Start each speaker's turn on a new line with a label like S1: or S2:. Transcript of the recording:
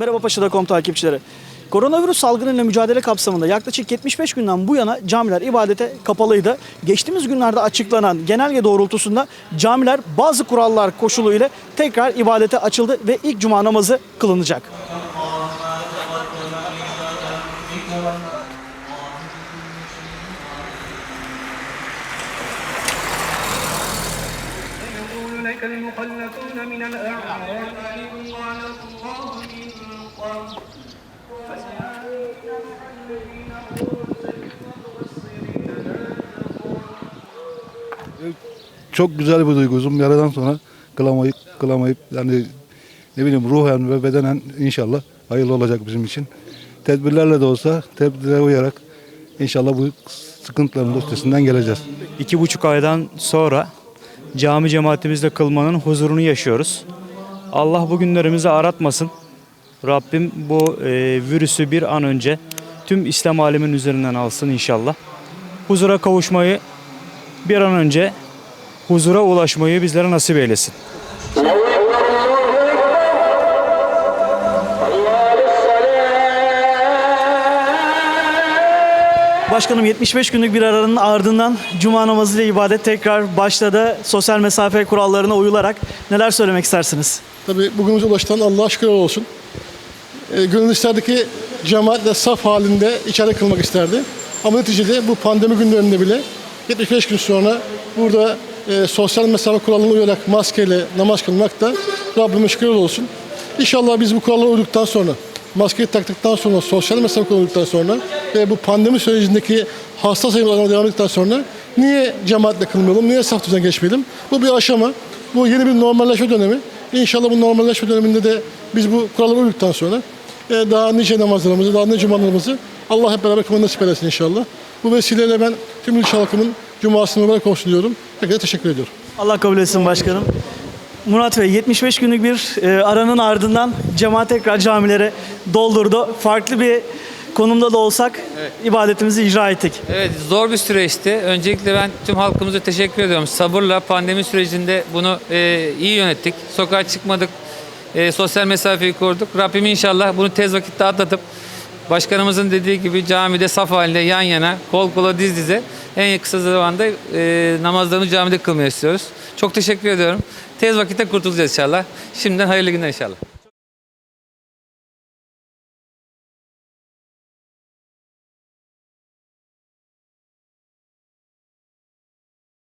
S1: Merhaba Paşa'da.com takipçileri. Koronavirüs salgınıyla mücadele kapsamında yaklaşık 75 günden bu yana camiler ibadete kapalıydı. Geçtiğimiz günlerde açıklanan genelge doğrultusunda camiler bazı kurallar koşulu ile tekrar ibadete açıldı ve ilk cuma namazı kılınacak.
S2: أولئك المخلفون من الأعراب رضوان الله من قبل
S3: çok güzel bir duygu. Uzun bir aradan sonra kılamayıp kılamayıp yani ne bileyim ruhen ve bedenen inşallah hayırlı olacak bizim için. Tedbirlerle de olsa tedbirlere uyarak inşallah bu sıkıntıların da üstesinden geleceğiz.
S4: İki buçuk aydan sonra cami cemaatimizde kılmanın huzurunu yaşıyoruz. Allah bu günlerimizi aratmasın. Rabbim bu e, virüsü bir an önce tüm İslam aleminin üzerinden alsın inşallah. Huzura kavuşmayı bir an önce huzura ulaşmayı bizlere nasip eylesin.
S1: Başkanım 75 günlük bir aranın ardından cuma namazı ile ibadet tekrar başladı. Sosyal mesafe kurallarına uyularak neler söylemek istersiniz?
S5: Tabii bugünümüze ulaştan Allah'a şükürler olsun. E, gönül isterdi ki cemaatle saf halinde içeride kılmak isterdi. Ama neticede bu pandemi günlerinde bile 75 gün sonra burada e, sosyal mesafe kurallarına uyarak maskeyle namaz kılmak da Rabbime şükürler olsun. İnşallah biz bu kurallara uyduktan sonra, maskeyi taktıktan sonra, sosyal mesafe kuralına uyduktan sonra ve bu pandemi sürecindeki hasta sayımlarına devam ettikten sonra niye cemaatle kılmayalım, niye saf düzen geçmeyelim? Bu bir aşama, bu yeni bir normalleşme dönemi. İnşallah bu normalleşme döneminde de biz bu kurallara uyduktan sonra e, daha nice namazlarımızı, daha nice cumalarımızı Allah hep beraber kılmayı nasip eylesin inşallah. Bu vesileyle ben tüm ülke halkımın cumasını mübarek olsun diyorum. Herkese teşekkür ediyorum.
S1: Allah kabul etsin başkanım. Murat Bey 75 günlük bir e, aranın ardından cemaat tekrar camilere doldurdu. Farklı bir konumda da olsak ibadetimizi icra ettik.
S6: Evet zor bir süreçti. Öncelikle ben tüm halkımıza teşekkür ediyorum. Sabırla pandemi sürecinde bunu e, iyi yönettik. Sokağa çıkmadık. e, sosyal mesafeyi koruduk. Rabbim inşallah bunu tez vakitte atlatıp başkanımızın dediği gibi camide saf halinde yan yana kol kola diz dize en kısa zamanda e, namazlarımızı camide kılmayı istiyoruz. Çok teşekkür ediyorum. Tez vakitte kurtulacağız inşallah. Şimdiden hayırlı günler inşallah.